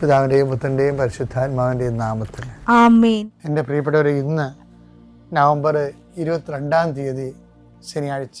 പിതാവിന്റെയും പുത്രന്റെയും പരിശുദ്ധാത്മാവിന്റെയും നാമത്തിൽ. എന്റെ പ്രിയപ്പെട്ടവരെ ഇന്ന് നവംബർ ഇരുപത്തിരണ്ടാം തീയതി ശനിയാഴ്ച.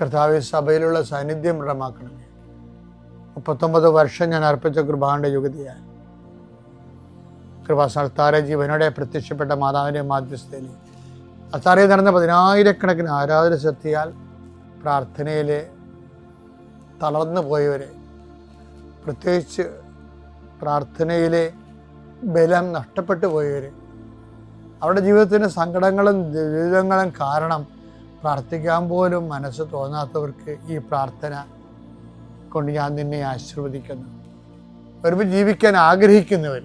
കർത്താവെ സഭയിലുള്ള സാന്നിധ്യം ദൃഢമാക്കണമേ. മുപ്പത്തൊമ്പത് വർഷം ഞാൻ അർപ്പിച്ച കൃപാന്റെ യുഗതിയായി കൃപാസ്ഥാന ജീവനോടെ പ്രത്യക്ഷപ്പെട്ട മാതാവിന്റെ മാധ്യസ്ഥയിൽ അത്താറെ നടന്ന പതിനായിരക്കണക്കിന് ആരാധന ശക്തിയാൽ പ്രാർത്ഥനയിൽ തളർന്നു പോയവരെ പ്രത്യേകിച്ച് പ്രാർത്ഥനയിലെ ബലം നഷ്ടപ്പെട്ടു പോയവർ അവരുടെ ജീവിതത്തിന് സങ്കടങ്ങളും ദുരിതങ്ങളും കാരണം പ്രാർത്ഥിക്കാൻ പോലും മനസ്സ് തോന്നാത്തവർക്ക് ഈ പ്രാർത്ഥന കൊണ്ട് ഞാൻ നിന്നെ ആശീർവദിക്കുന്നു. ഒരു ജീവിക്കാൻ ആഗ്രഹിക്കുന്നവർ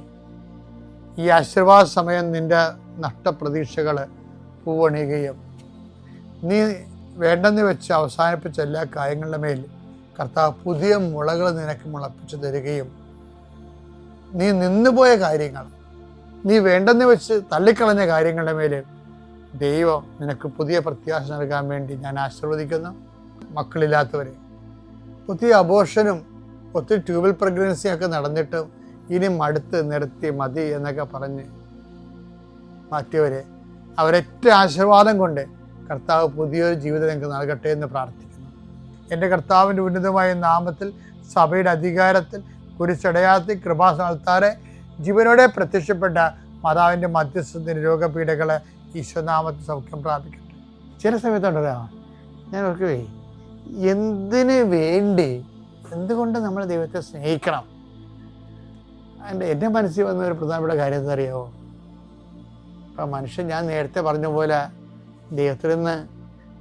ഈ ആശീർവാദ സമയം നിന്റെ നഷ്ടപ്രതീക്ഷകൾ പൂവണിയുകയും നീ വേണ്ടെന്ന് വെച്ച് അവസാനിപ്പിച്ച എല്ലാ കാര്യങ്ങളുടെ മേൽ കർത്താവ് പുതിയ മുളകൾ നിനക്ക് മുളപ്പിച്ചു തരികയും നീ നിന്നുപോയ കാര്യങ്ങൾ നീ വേണ്ടെന്ന് വെച്ച് തള്ളിക്കളഞ്ഞ കാര്യങ്ങളുടെ മേൽ ദൈവം നിനക്ക് പുതിയ പ്രത്യാശ നൽകാൻ വേണ്ടി ഞാൻ ആശീർവദിക്കുന്നു. മക്കളില്ലാത്തവരെ ഒത്തിരി അബോർഷനും ഒത്തിരി ട്യൂബൽ പ്രഗ്നൻസിയൊക്കെ നടന്നിട്ടും ഇനി മടുത്ത് നിർത്തി മതി എന്നൊക്കെ പറഞ്ഞ് മാറ്റിയവരെ അവരൊറ്റ ആശീർവാദം കൊണ്ട് കർത്താവ് പുതിയൊരു ജീവിതം നിങ്ങൾക്ക് നൽകട്ടെ എന്ന് പ്രാർത്ഥിക്കുന്നു. എന്റെ കർത്താവിന്റെ ഉന്നതമായ നാമത്തിൽ സഭയുടെ അധികാരത്തിൽ കുരിശടയാത്തി കൃപാസ്ഥാനത്താറെ ജീവനോടെ പ്രത്യക്ഷപ്പെട്ട മാതാവിന്റെ മധ്യസ്ഥ രോഗപീഠകളെ ഈശ്വനാമത്തിൽ സൗഖ്യം പ്രാപിക്കട്ടെ. ചില സമയത്തുണ്ടല്ലോ ഞാൻ ഓർക്കുവേ എന്തിന് വേണ്ടി എന്തുകൊണ്ട് നമ്മൾ ദൈവത്തെ സ്നേഹിക്കണം? എന്റെ എന്റെ മനസ്സിൽ വന്ന ഒരു പ്രധാനപ്പെട്ട കാര്യം എന്താ അറിയാമോ ഇപ്പം മനുഷ്യൻ ഞാൻ നേരത്തെ പറഞ്ഞ പോലെ ദൈവത്തിൽ നിന്ന്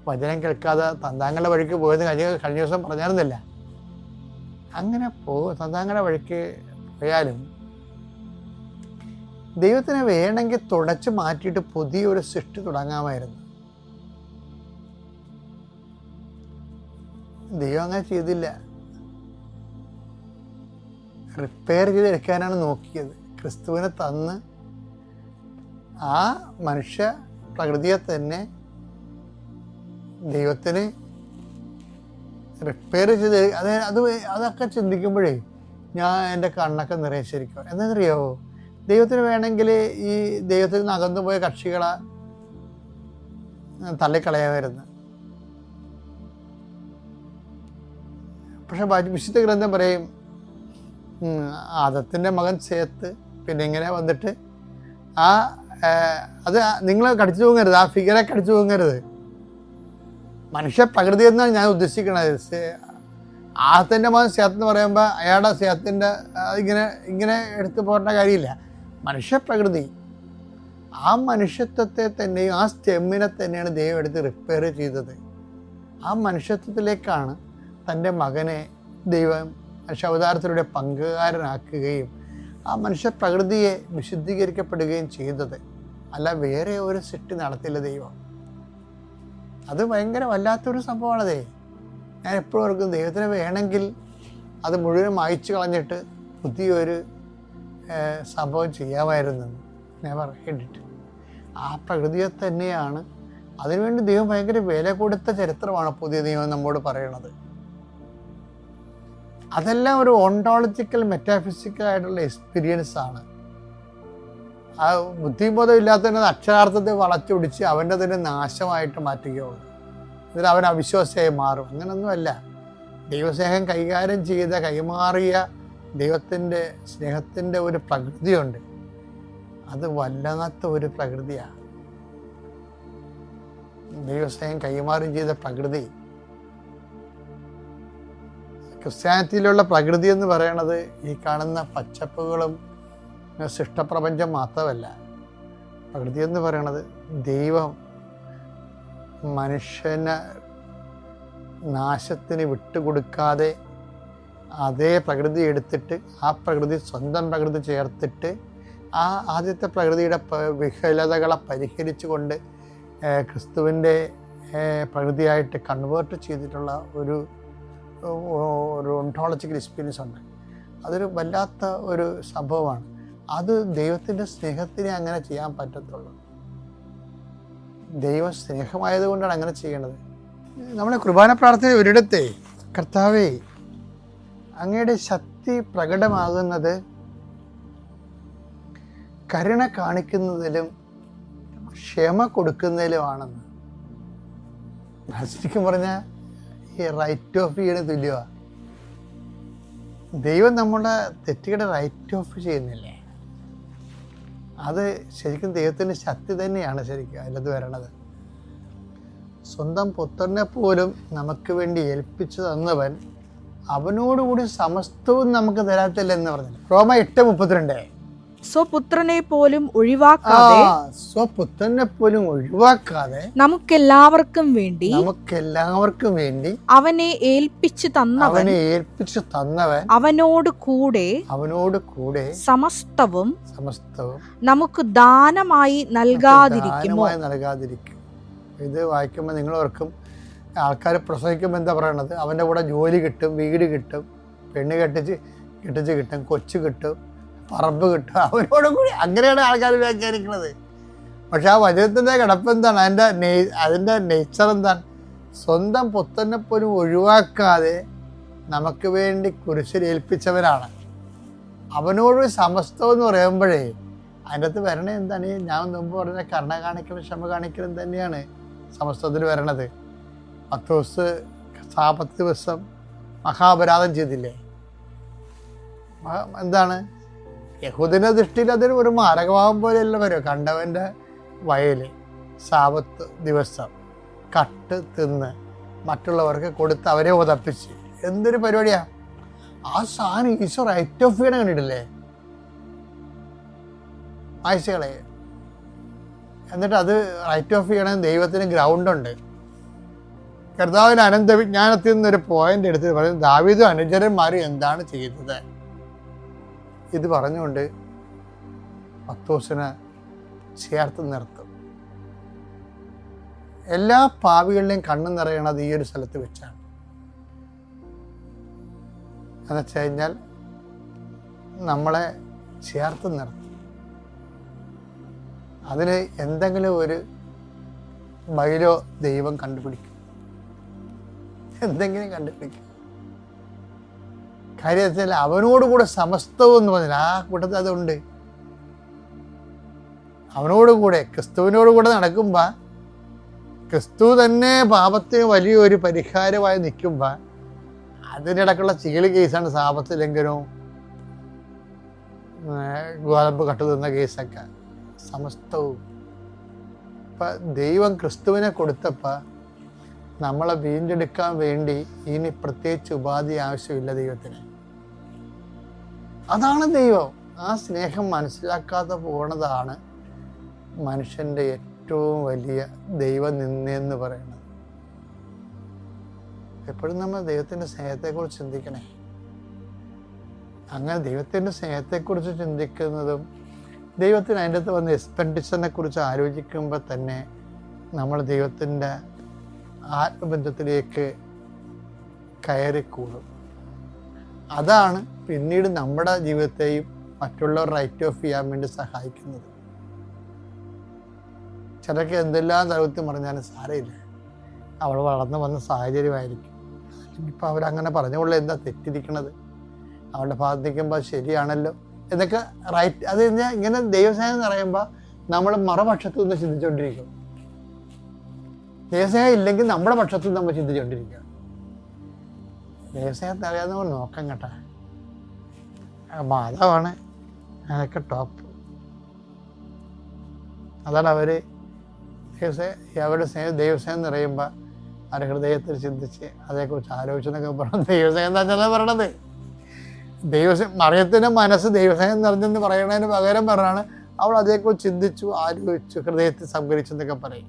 വചനം കേൾക്കാതെ തന്താങ്ങളുടെ വഴിക്ക് പോയത് കഴിഞ്ഞ കഴിഞ്ഞ ദിവസം പറഞ്ഞായിരുന്നില്ല. അങ്ങനെ പോ തന്താങ്ങളുടെ വഴിക്ക് പോയാലും ദൈവത്തിനെ വേണമെങ്കിൽ തുടച്ച് മാറ്റിയിട്ട് പുതിയൊരു സൃഷ്ടി തുടങ്ങാമായിരുന്നു. ദൈവം അങ്ങനെ ചെയ്തില്ല. റിപ്പയർ ചെയ്തെടുക്കാനാണ് നോക്കിയത്. ക്രിസ്തുവിനെ തന്ന് ആ മനുഷ്യ പ്രകൃതിയെ തന്നെ ദൈവത്തിന് റിപ്പയർ ചെയ്ത് അത് അത് അതൊക്കെ ചിന്തിക്കുമ്പോഴേ ഞാൻ എന്റെ കണ്ണൊക്കെ നിറയെ ശരിക്കും. എന്താണെന്നറിയാവോ ദൈവത്തിന് വേണമെങ്കിൽ ഈ ദൈവത്തിൽ നിന്ന് അകന്നു പോയ കക്ഷികളെ തള്ളിക്കളയാമായിരുന്നു. പക്ഷെ വിശുദ്ധ ഗ്രന്ഥം പറയും അതത്തിന്റെ മകൻ സേത്ത് പിന്നെ ഇങ്ങനെ വന്നിട്ട് ആ അത് നിങ്ങൾ കടിച്ചു തൂങ്ങരുത് ആ ഫിഗറെ കടിച്ചു തൂങ്ങരുത്. മനുഷ്യ പ്രകൃതി എന്നാണ് ഞാൻ ഉദ്ദേശിക്കുന്നത്. ആഹത്തിന്റെ മകൻ സേത്ത് എന്ന് പറയുമ്പോൾ അയാളുടെ സേത്തിന്റെ ഇങ്ങനെ ഇങ്ങനെ എടുത്തു പോകേണ്ട കാര്യമില്ല. മനുഷ്യ പ്രകൃതി ആ മനുഷ്യത്വത്തെ തന്നെയും ആ സ്റ്റെമ്മിനെ തന്നെയാണ് ദൈവം എടുത്ത് റിപ്പയർ ചെയ്തത്. ആ മനുഷ്യത്വത്തിലേക്കാണ് തന്റെ മകനെ ദൈവം മനുഷ്യാവതാരത്തിലൂടെ പങ്കുകാരനാക്കുകയും ആ മനുഷ്യപ്രകൃതിയെ വിശുദ്ധീകരിക്കപ്പെടുകയും ചെയ്തത്. അല്ല വേറെ ഒരു സൃഷ്ടി നടത്തില്ല ദൈവം. അത് ഭയങ്കര വല്ലാത്തൊരു സംഭവമാണതേ ഞാൻ എപ്പോഴും ഓർക്കും ദൈവത്തിന് വേണമെങ്കിൽ അത് മുഴുവൻ മായ്ച്ചു കളഞ്ഞിട്ട് പുതിയൊരു സംഭവം ചെയ്യാമായിരുന്നു നെവർ ഹെഡിറ്റ് ആ പ്രകൃതിയെ തന്നെയാണ് അതിനുവേണ്ടി ദൈവം ഭയങ്കര വില കൊടുത്ത ചരിത്രമാണ് പുതിയ ദൈവം നമ്മോട് പറയുന്നത് അതെല്ലാം ഒരു ഓണ്ടോളജിക്കൽ മെറ്റാഫിസിക്കൽ ആയിട്ടുള്ള എക്സ്പീരിയൻസ് ആണ്. ആ ബുദ്ധിബോധം ഇല്ലാത്തതിനെ അക്ഷരാർത്ഥത്തെ വളച്ചൊടിച്ച് അവന്റെ തന്നെ നാശമായിട്ട് മാറ്റുകയുള്ളൂ. ഇതിൽ അവൻ അവിശ്വാസിയായി മാറും. അങ്ങനൊന്നുമല്ല. ദൈവസ്നേഹം കൈകാര്യം ചെയ്ത കൈമാറിയ ദൈവത്തിന്റെ സ്നേഹത്തിന്റെ ഒരു പ്രകൃതിയുണ്ട്. അത് വല്ലാത്ത ഒരു പ്രകൃതിയാണ് ദൈവസ്നേഹം കൈമാറുകയും ചെയ്ത പ്രകൃതി. ക്രിസ്ത്യാനിറ്റിയിലുള്ള പ്രകൃതി എന്ന് പറയണത് ഈ കാണുന്ന പച്ചപ്പുകളും ശിഷ്ടപ്രപഞ്ചം മാത്രമല്ല. പ്രകൃതി എന്ന് പറയണത് ദൈവം മനുഷ്യനെ നാശത്തിന് വിട്ടുകൊടുക്കാതെ അതേ പ്രകൃതി എടുത്തിട്ട് ആ പ്രകൃതി സ്വന്തം പ്രകൃതി ചേർത്തിട്ട് ആ ആദ്യത്തെ പ്രകൃതിയുടെ വിഹലതകളെ പരിഹരിച്ചുകൊണ്ട് കൊണ്ട് ക്രിസ്തുവിന്റെ പ്രകൃതിയായിട്ട് കൺവേർട്ട് ചെയ്തിട്ടുള്ള ഒരു ഒരു ഒണ്ടോളജിക്കൽ എക്സ്പീരിയൻസ് ഉണ്ട്. അതൊരു വല്ലാത്ത ഒരു സംഭവമാണ്. അത് ദൈവത്തിന്റെ സ്നേഹത്തിനെ അങ്ങനെ ചെയ്യാൻ പറ്റത്തുള്ളൂ. ദൈവ സ്നേഹമായതുകൊണ്ടാണ് അങ്ങനെ ചെയ്യേണ്ടത് നമ്മളെ കുർബാന പ്രാർത്ഥന ഒരിടത്തെ കർത്താവേ അങ്ങയുടെ ശക്തി പ്രകടമാകുന്നത് കരുണ കാണിക്കുന്നതിലും ക്ഷമ കൊടുക്കുന്നതിലുമാണെന്ന്. ശരിക്കും പറഞ്ഞാൽ ഈ റൈറ്റ് ഓഫ് ചെയ്യണ തുല്യമാണ് ദൈവം നമ്മുടെ തെറ്റുകളെ റൈറ്റ് ഓഫ് ചെയ്യുന്നില്ലേ? അത് ശരിക്കും ദൈവത്തിന്റെ ശക്തി തന്നെയാണ് ശരിക്കും അതിനകത്ത് വരണത്. സ്വന്തം പുത്രനെ പോലും നമുക്ക് വേണ്ടി ഏൽപ്പിച്ചു തന്നവൻ അവനോടുകൂടി സമസ്തവും നമുക്ക് തരാത്തില്ല എന്ന് പറഞ്ഞു റോമ എട്ട് മുപ്പത്തിരണ്ട്. സ്വപുത്രനെ പോലും ഒഴിവാക്കാതെ സ്വപുത്രനെ പോലും ഒഴിവാക്കാതെ നമുക്കെല്ലാവർക്കും വേണ്ടി നമുക്കെല്ലാവർക്കും വേണ്ടി അവനെ ഏൽപ്പിച്ചു തന്നവൻ അവനെ ഏൽപ്പിച്ചു തന്നവൻ അവനോട് കൂടെ അവനോട് കൂടെ സമസ്തവും സമസ്തവും നമുക്ക് ദാനമായി നൽകാതിരിക്കും നൽകാതിരിക്കും. ഇത് വായിക്കുമ്പോൾ നിങ്ങൾ ഓർക്കും ആൾക്കാർ പ്രസവിക്കുമ്പോൾ എന്താ പറയണത്? അവന്റെ കൂടെ ജോലി കിട്ടും വീട് കിട്ടും പെണ്ണ് കെട്ടിച്ച് കെട്ടിച്ച് കിട്ടും കൊച്ചു കിട്ടും പറമ്പ് കിട്ടും. അവരോടും കൂടി അങ്ങനെയാണ് ആൾക്കാർ വ്യാഖ്യാനിക്കുന്നത് പക്ഷെ ആ വചനത്തിന്റെ കിടപ്പ് എന്താണ്? അതിന്റെ നെയ് അതിന്റെ നേച്ചർ എന്താണ്? സ്വന്തം പുത്തനെ പോലും ഒഴിവാക്കാതെ നമുക്ക് വേണ്ടി കുരിശിൽ ഏൽപ്പിച്ചവരാണ്. അവനോട് സമസ്തം എന്ന് പറയുമ്പോഴേ അതിന്റെ അകത്ത് വരണേ എന്താണ്? ഞാൻ മുമ്പ് പറഞ്ഞ കരുണ കാണിക്കലും ക്ഷമ കാണിക്കലും തന്നെയാണ് സമസ്തത്തിൽ വരണത്. പത്ത് ദിവസം മഹാപരാധം ചെയ്തില്ലേ? എന്താണ്? യഹൂദിന്റെ ദൃഷ്ടിയിൽ അതൊരു ഒരു മാരകഭാവം പോലെയല്ല വരും കണ്ടവന്റെ വയൽ സാപത്ത് ദിവസം കട്ട് തിന്ന് മറ്റുള്ളവർക്ക് കൊടുത്ത് അവരെ ഉതപ്പിച്ച് എന്തൊരു പരിപാടിയാ? ആ സാധനം ഈശോ റൈറ്റ് ഓഫ് വീണ കണ്ടിട്ടില്ലേ? ആഴ്ചകളെ എന്നിട്ട് അത് റൈറ്റ് ഓഫ് ചെയ്യണ ദൈവത്തിന് ഗ്രൗണ്ടുണ്ട് കർത്താവിന് അനന്ത വിജ്ഞാനത്തിൽ നിന്നൊരു പോയിന്റ് എടുത്ത് പറയും ദാവീദും അനുചരന്മാരും എന്താണ് ചെയ്തത്? ഇത് പറഞ്ഞുകൊണ്ട് പത്തോസിനെ ചേർത്ത് നിർത്തും. എല്ലാ പാവികളുടെയും കണ്ണു നിറയണത് ഈ ഒരു സ്ഥലത്ത് വെച്ചാണ്. എന്ന് വെച്ച് കഴിഞ്ഞാൽ നമ്മളെ ചേർത്ത് നിർത്തും. അതിന് എന്തെങ്കിലും ഒരു ബൈലോ ദൈവം കണ്ടുപിടിക്കും. എന്തെങ്കിലും കണ്ടുപിടിക്കും കാര്യത്തിൽ വെച്ചാൽ അവനോട് കൂടെ സമസ്തവും എന്ന് പറഞ്ഞാൽ ആ കൂട്ടത്തിൽ അതുണ്ട്. അവനോട് കൂടെ ക്രിസ്തുവിനോട് കൂടെ നടക്കുമ്പോൾ ക്രിസ്തു തന്നെ പാപത്തിന് വലിയൊരു പരിഹാരമായി നിൽക്കുമ്പോൾ അതിനിടക്കുള്ള ചീളി കേസാണ് സാപത്ത് ലംഘനവും ഗോതമ്പ് കട്ടു തിന്ന കേസൊക്കെ സമസ്തവും. ഇപ്പം ദൈവം ക്രിസ്തുവിനെ കൊടുത്തപ്പോൾ നമ്മളെ വീണ്ടെടുക്കാൻ വേണ്ടി ഇനി പ്രത്യേകിച്ച് ഉപാധി ആവശ്യമില്ല ദൈവത്തിന്. അതാണ് ദൈവം. ആ സ്നേഹം മനസ്സിലാക്കാതെ പോണതാണ് മനുഷ്യന്റെ ഏറ്റവും വലിയ ദൈവം നിന്നെന്ന് പറയുന്നത്. എപ്പോഴും നമ്മൾ ദൈവത്തിന്റെ സ്നേഹത്തെക്കുറിച്ച് ചിന്തിക്കണേ. അങ്ങനെ ദൈവത്തിന്റെ സ്നേഹത്തെക്കുറിച്ച് ചിന്തിക്കുന്നതും ദൈവത്തിന് അതിന്റെ അകത്ത് വന്ന എക്സ്പെൻഡിച്ചറിനെ കുറിച്ച് ആലോചിക്കുമ്പോൾ തന്നെ നമ്മൾ ദൈവത്തിന്റെ ആത്മബന്ധത്തിലേക്ക് കയറിക്കൂടും. അതാണ് പിന്നീട് നമ്മുടെ ജീവിതത്തെയും മറ്റുള്ളവർ റൈറ്റ് ഓഫ് ചെയ്യാൻ വേണ്ടി സഹായിക്കുന്നത്. ചിലക്ക് എന്തെല്ലാം ദൈവത്തിൽ പറഞ്ഞാലും സാരമില്ല. അവൾ വളർന്നു വന്ന സാഹചര്യമായിരിക്കും. ഇപ്പം അവരങ്ങനെ പറഞ്ഞുകൊള്ള എന്താ തെറ്റിരിക്കണത്? അവളുടെ ഭാഗത്ത് നിൽക്കുമ്പോൾ ശരിയാണല്ലോ? എന്നൊക്കെ റൈറ്റ് അത് ഇങ്ങനെ ദൈവസേന എന്ന് പറയുമ്പോൾ നമ്മൾ മറുപക്ഷത്തു നിന്ന് ചിന്തിച്ചുകൊണ്ടിരിക്കും. ദൈവസ്നേഹം ഇല്ലെങ്കിൽ നമ്മുടെ പക്ഷത്തിൽ നമ്മൾ ചിന്തിച്ചുകൊണ്ടിരിക്കുക ദൈവസ്നേഹത്തെ അറിയാവുന്നവർ നോക്കാം കേട്ടാ. ആ മാതാവാണ് അതൊക്കെ ടോപ്പ് അതാണ് അവർ ദൈവസ്നേഹം അവരുടെ സ്നേഹം ദൈവസ്നേഹം എന്ന് പറയുമ്പോൾ അവരുടെ ഹൃദയത്തിൽ ചിന്തിച്ച് അതേക്കുറിച്ച് ആലോചിച്ചെന്നൊക്കെ പറഞ്ഞു ദൈവസ്നേഹം തന്നെ പറയണത്. ദൈവസ്നേഹം മറിയത്തിന്റെ മനസ്സ് ദൈവസ്നേഹം നിറഞ്ഞെന്ന് പറയണതിന് പകരം പറഞ്ഞാണ് അവൾ അതേക്കുറിച്ച് ചിന്തിച്ചു ആലോചിച്ചു ഹൃദയത്തിൽ സംഭരിച്ചു എന്നൊക്കെ പറയും.